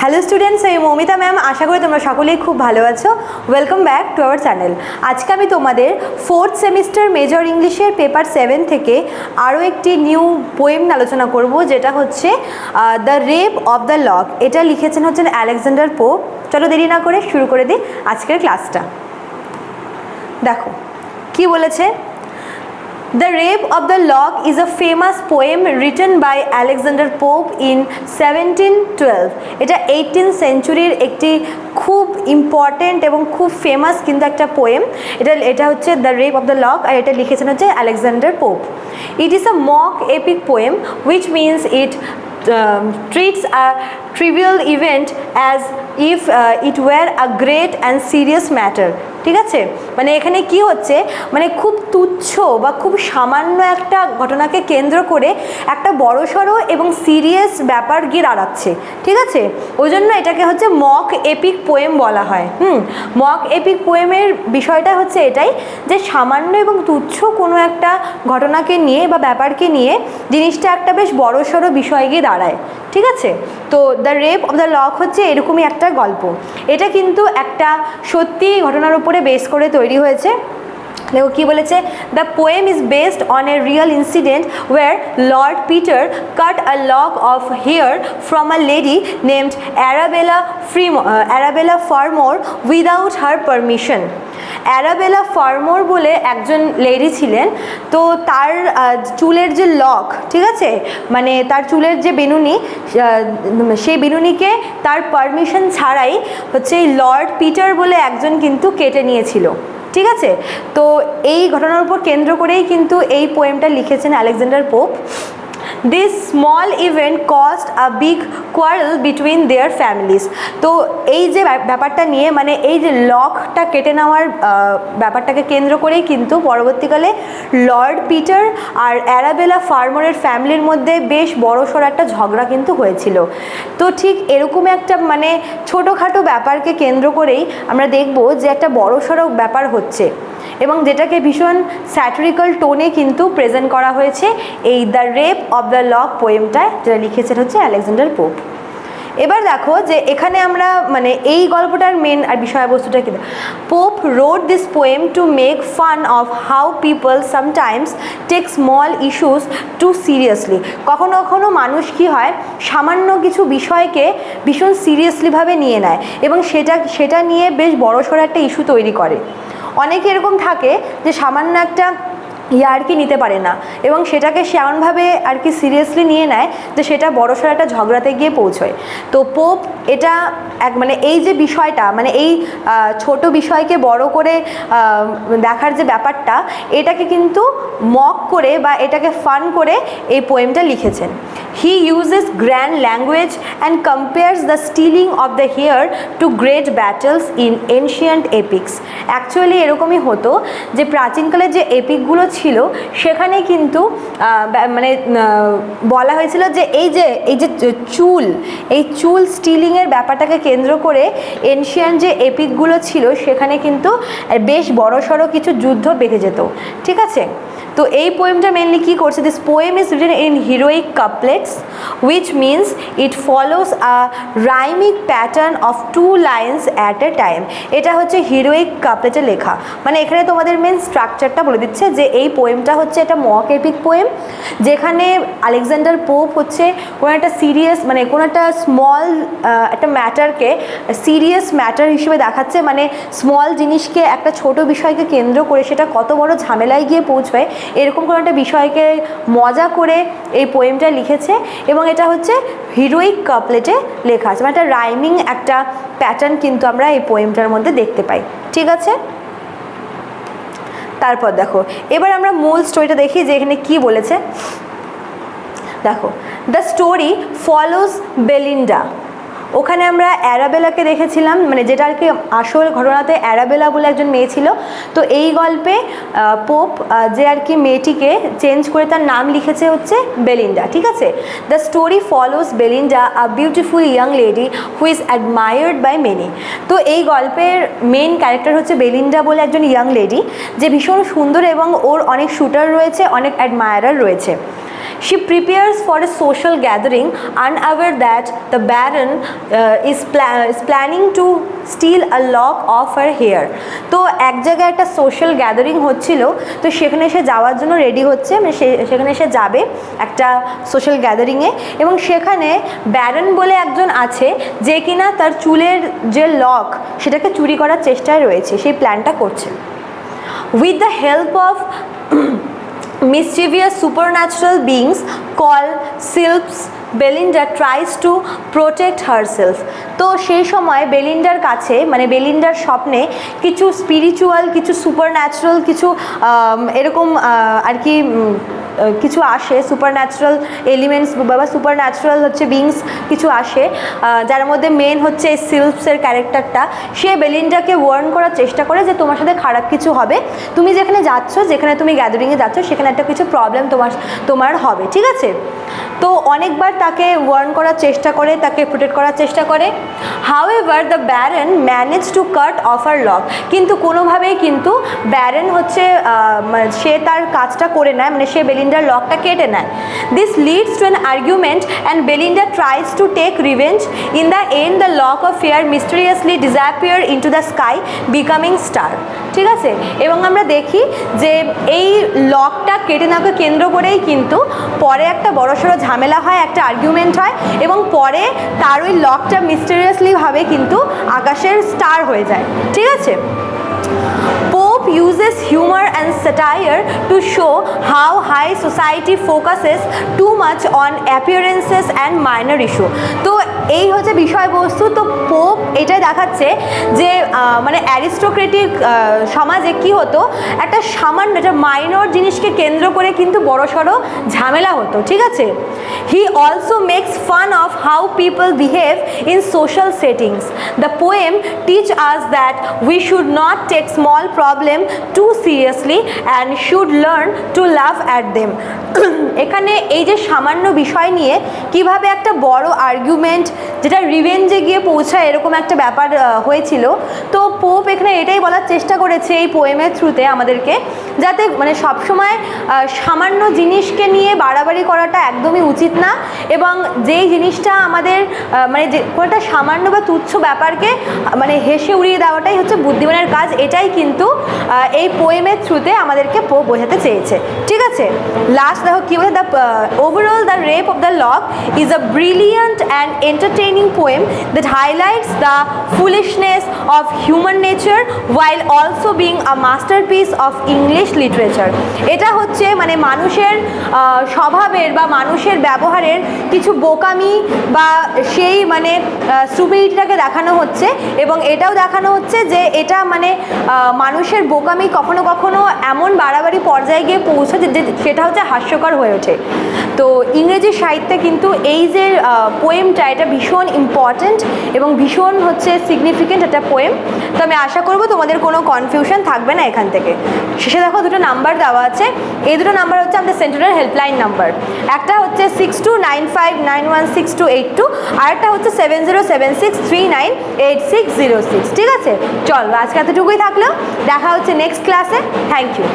Hello students আমি Moumita ma'am আশা করি তোমরা সকলেই খুব ভালো আছো। Welcome back to our channel আজকে আমি তোমাদের ফোর্থ সেমিস্টার মেজর ইংলিশের পেপার সেভেন থেকে আরও একটি নিউ পোয়েম আলোচনা করব, যেটা হচ্ছে the rape of the lock এটা লিখেছেন হচ্ছেন অ্যালেকজান্ডার পোপ চলো দেরি না করে শুরু করে দিই আজকের ক্লাসটা দেখো, কি বলেছে? The Rape of the Lock is a famous poem written by Alexander Pope in 1712 এটা এইটিন সেঞ্চুরির একটি খুব ইম্পর্টেন্ট এবং খুব ফেমাস কিন্তু একটা পোয়েম এটা এটা হচ্ছে the rape of the lock আর এটা লিখেছেন হচ্ছে Alexander Pope it is a mock epic poem which means it um, treats a trivial event uh, it were a great and serious matter ঠিক আছে? মানে এখানে কি হচ্ছে? মানে খুব তুচ্ছ বা খুব সামান্য একটা ঘটনাকে কেন্দ্র করে একটা বড়সড় এবং সিরিয়াস ব্যাপার গিয়ে দাঁড়াচ্ছে ঠিক আছে? ওই জন্য এটাকে হচ্ছে মক এপিক পোয়েম বলা হয় হুম? মক এপিক পোয়েমের বিষয়টা হচ্ছে এটাই যে সামান্য এবং তুচ্ছ কোনো একটা ঘটনাকে নিয়ে বা ব্যাপারকে নিয়ে জিনিসটা একটা বেশ বড়সড় বিষয় গিয়ে দাঁড়ায় ঠিক আছে? তো the rape of the lock হচ্ছে এরকমই একটা গল্প। এটা কিন্তু একটা সত্যি ঘটনার উপরে বেস করে তৈরি হয়েছে। দেখো কি বলেছে? The poem is based on a real incident where Lord Petre cut a lock of hair from a lady named Arabella free Arabella Fermor without her permission Arabella Fermor বলে একজন লেডি ছিলেন। তো তার চুলের যে লক, ঠিক আছে? মানে তার চুলের যে বেনুনি সেই বেনুনিকে তার পারমিশন ছাড়াই হচ্ছে লর্ড পিটার বলে একজন কিন্তু কেটে নিয়েছিল। ঠিক আছে? তো এই ঘটনার উপর কেন্দ্র করেই কিন্তু এই পোয়েমটা লিখেছেন Alexander Pope. This small event cost a big quarrel between their families তো এই যে ব্যাপ- ব্যাপারটা নিয়ে মানে এই যে লকটা কেটে নেওয়ার ব্যাপারটাকে কেন্দ্র করেই কিন্তু পরবর্তীকালে লর্ড পিটার আর অ্যারাবেলা ফার্মারের ফ্যামিলির মধ্যে বেশ বড়সড় একটা ঝগড়া কিন্তু হয়েছিল। তো ঠিক এরকম একটা মানে ছোটোখাটো ব্যাপারকে কেন্দ্র করেই আমরা দেখব যে একটা বড়সড় ব্যাপার হচ্ছে। এবং যেটাকে ভীষণ স্যাটারিক্যাল টোনে কিন্তু প্রেজেন্ট করা হয়েছে, এই the rape of the lock পোয়েমটায় যেটা লিখেছেন হচ্ছে আলেকজান্ডার পোপ এবার দেখো যে এখানে আমরা মানে এই গল্পটার মেন আর বিষয়বস্তুটা কি? Pope wrote this poem to make fun of how people sometimes take small issues too seriously কখনো কখনো মানুষ কি হয়, সামান্য কিছু বিষয়কে ভীষণ সিরিয়াসলিভাবে নিয়ে নেয় এবং সেটা সেটা নিয়ে বেশ বড়সড় একটা ইস্যু তৈরি করে। অনেকে এরকম থাকে যে সামান্য একটা ইয়ার্কি নিতে পারে না। এবং সেটাকে সে এমনভাবে আর কি সিরিয়াসলি নিয়ে নেয় যে সেটা বড়সড় একটা ঝগড়াতে গিয়ে পৌঁছয়। তো পোপ এটা এক মানে এই যে বিষয়টা মানে এই ছোট বিষয়কে বড় করে দেখার যে ব্যাপারটা, এটাকে কিন্তু মক করে বা এটাকে ফান করে এই পোয়েমটা লিখেছেন। He uses grand language and compares the stealing of the hair to great battles in ancient epics actually এরকমই হতো যে প্রাচীনকালে যে এপিকগুলো ছিল, সেখানে কিন্তু মানে বলা হয়েছিল যে এই যে এই যে চুল, এই চুল স্টিলিংয়ের ব্যাপারটাকে কেন্দ্র করে এনশিয়ান যে এপিকগুলো ছিল, সেখানে কিন্তু বেশ বড়সড় কিছু যুদ্ধ বেঁধে যেত। ঠিক আছে? তো এই পোয়েমটা মেনলি কী করছে? This poem is written in heroic couplets which means it follows a rhymic pattern of two lines at a time এটা হচ্ছে হিরোইক কাপলেটে লেখা। মানে এখানে তোমাদের মেন স্ট্রাকচারটা বলে দিচ্ছে যে এই পোয়েমটা হচ্ছে একটা মক এপিক পোয়েম যেখানে আলেকজান্ডার পোপ হচ্ছে কোনো একটা সিরিয়াস মানে কোনো একটা স্মল একটা ম্যাটারকে সিরিয়াস ম্যাটার হিসেবে দেখাচ্ছে মানে স্মল জিনিসকে একটা ছোট বিষয়কে কেন্দ্র করে সেটা কত বড় ঝামেলায় গিয়ে পৌঁছয় এরকম কোনো একটা বিষয়কে মজা করে এই পোয়েমটা লিখেছে এবং এটা হচ্ছে হিরোইক কাপলেটে লেখা আছে মানে একটা রাইমিং একটা প্যাটার্ন কিন্তু আমরা এই পোয়েমটার মধ্যে দেখতে পাই, ঠিক আছে? তারপর দেখো, এবার আমরা মূল স্টোরিটা দেখি যে এখানে কি বলেছে। দেখো দ্য স্টোরি ফলোজ বেলিন্ডা ওখানে আমরা অ্যারাবেলাকে দেখেছিলাম মানে যেটা আর কি আসল ঘটনাতে অ্যারাবেলা বলে একজন মেয়ে ছিল। তো এই গল্পে পোপ যে আর কি মেয়েটিকে চেঞ্জ করে তার নাম লিখেছে হচ্ছে বেলিন্ডা ঠিক আছে? The story follows Belinda a beautiful young lady who is admired by many তো এই গল্পের মেন ক্যারেক্টার হচ্ছে বেলিন্ডা বলে একজন ইয়াং লেডি যে ভীষণ সুন্দর এবং ওর অনেক শুটার রয়েছে, অনেক অ্যাডমায়ারার রয়েছে। She prepares for a social gathering, unaware that the Baron uh, is, pla- is planning to steal a lock of her hair. তো এক জায়গায় একটা সোশ্যাল গ্যাদারিং হচ্ছিল তো সেখানে সে যাওয়ার জন্য রেডি হচ্ছে মানে সে- সেখানে সে যাবে একটা সোশ্যাল গ্যাদারিংয়ে এবং সেখানে ব্যারন বলে একজন আছে যে কিনা তার চুলের যে লক সেটাকে চুরি করার চেষ্টায় রয়েছে সেই প্ল্যানটা করছে with the help of mischievous supernatural beings called sylphs Belinda tries to protect herself তো সেই সময় বেলিন্ডার কাছে মানে বেলিন্ডার স্বপ্নে কিছু স্পিরিচুয়াল কিছু সুপার ন্যাচারাল কিছু এরকম আর কি কিছু আসে সুপার ন্যাচারাল এলিমেন্টস বা সুপার ন্যাচারাল হচ্ছে বিংস কিছু আসে যার মধ্যে মেন হচ্ছে এই ক্যারেক্টারটা সে বেলিনটাকে ওয়ার্ন করার চেষ্টা করে যে তোমার সাথে খারাপ কিছু হবে। তুমি যেখানে যাচ্ছ, যেখানে তুমি গ্যাদারিংয়ে যাচ্ছ, সেখানে একটা কিছু প্রবলেম তোমার তোমার হবে, ঠিক আছে? তো অনেকবার তাকে ওয়ার্ন করার চেষ্টা করে, তাকে প্রোটেক্ট করার চেষ্টা করে। However the baron manage to cut off her lock কিন্তু কোনোভাবেই কিন্তু ব্যারেন হচ্ছে মানে সে তার কাজটা করে নেয় মানে সে বেলিন্ডার লকটা কেটে নেয়। This leads to an argument and Belinda tries to take revenge in the end the lock of hair mysteriously disappear into the sky becoming star ঠিক আছে? এবং আমরা দেখি যে এই লকটা কেটে নেওয়াকে কেন্দ্র করেই কিন্তু পরে একটা বড়সড় ঝামেলা হয়, একটা আর্গুমেন্ট হয় এবং পরে তার ওই লকটা মিস্টেরিয়াসলিভাবে কিন্তু আকাশের স্টার হয়ে যায়। ঠিক আছে? Pope uses humor and satire to show how high society focuses too much on appearances and minor issue. তো এই হচ্ছে বিষয়বস্তু। তো পোপ এটাই দেখাচ্ছে যে মানে অ্যারিস্টোক্রেটিক সমাজে কি হতো? একটা সামান্য, একটা মাইনর জিনিসকে কেন্দ্র করে কিন্তু বড়সড় ঝামেলা হতো, ঠিক আছে? He also makes fun of how people behave in social settings the poem teach us that we should not take small problem too seriously and should learn to laugh at them এখানে এই যে সামান্য বিষয় নিয়ে কীভাবে একটা বড় argument যেটা রিভেঞ্জে গিয়ে পৌঁছায় এরকম একটা ব্যাপার হয়েছিল। তো পোপ এখানে এটাই বলার চেষ্টা করেছে এই পোয়েমের থ্রুতে আমাদেরকে। যাতে মানে সবসময় সামান্য জিনিসকে নিয়ে বাড়াবাড়ি করাটা একদমই উচিত না এবং যেই জিনিসটা আমাদের মানে যে কোনো একটা সামান্য বা তুচ্ছ ব্যাপারকে মানে হেসে উড়িয়ে দেওয়াটাই হচ্ছে বুদ্ধিমানের কাজ। এটাই কিন্তু এই পোয়েমের থ্রুতে আমাদেরকে পো বোঝাতে চেয়েছে। ঠিক আছে? লাস্ট দেখো কী বলে? The overall the rape of the lock is a brilliant and entertaining poem that highlights the foolishness of human nature while also being a masterpiece of English literature এটা হচ্ছে মানে মানুষের স্বভাবের বা মানুষের ব্যবহারের কিছু বোকামি বা সেই মানে স্টুপিডিটিটাকে দেখানো হচ্ছে এবং এটাও দেখানো হচ্ছে যে এটা মানে মানুষের বোকামি কখনো কখনো এমন বাড়াবাড়ি পর্যায়ে গিয়ে পৌঁছে সেটা হচ্ছে হাস্যকর হয়ে ওঠে। তো ইংরেজি সাহিত্যে কিন্তু এই যে পোয়েমটা এটা ভীষণ ইম্পর্ট্যান্ট এবং ভীষণ হচ্ছে সিগনিফিকেন্ট একটা পোয়েম তো আমি আশা করব তোমাদের কোনো কনফিউশন থাকবে না এখান থেকে। শেষে দেখো দুটো নাম্বার দেওয়া আছে। এই দুটো নাম্বার হচ্ছে আমাদের সেন্টারের হেল্পলাইন নাম্বার একটা হচ্ছে six two nine five nine one six two eight two আর একটা হচ্ছে seven zero seven six three nine eight six zero six ঠিক আছে? চল, আজকে এতটুকুই থাকল। দেখা হচ্ছে নেক্সট ক্লাসে থ্যাংক ইউ